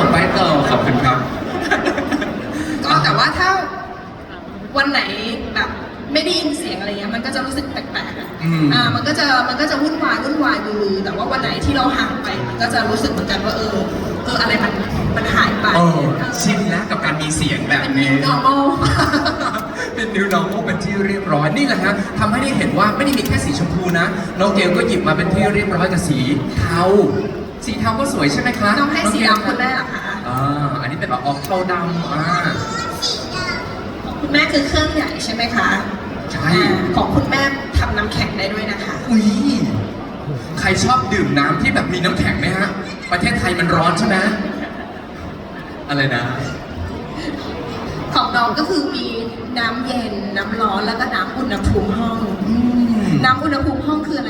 ต่อไปต่อขอบคุณครับ ก็แต่ว่าถ้าวันไหนแบบไม่ได้ยินเสียงอะไรเงี้ยมันก็จะรู้สึกแปลกๆอะอืม อ่ามันก็จะมันก็จะวุ่นวายวุ่นวายมือแต่ว่าวันไหนที่เราห่างไป มันก็จะรู้สึกเหมือนกันว่าเออเอออะไรมันมันหายไปเออชินแล้วกับการมีเสียงแบบเป็นนี้ normal เป็น new normal เป็นที่เรียบร้อยนี่แหละฮะทำให้ได้เห็นว่าไม่ได้มีแค่สีชมพูนะน้องเกลก็หยิบมาเป็นที่เรียบร้อยกับสีเทาสีเทาก็สวยใช่ไหมคะต้องให้สีเกลดำคุณแม่เหรอคะ อ่าอันนี้เป็นแบบออกเทาดำอ่าคุณแม่คือเครื่องใหญ่ใช่ไหมคะใช่อ่าของคุณแม่ทำน้ำแข็งได้ด้วยนะคะ อุ้ยใครชอบดื่มน้ำที่แบบมีน้ำแข็งไหมฮะ ประเทศไทยมันร้อนใช่ไหมอะไรนะ ของน้องก็คือมีน้ำเย็น น้ำร้อนแล้วก็น้ำอุณหภูมิห้อง อืม น้ำอุณหภูมิห้องคืออะไร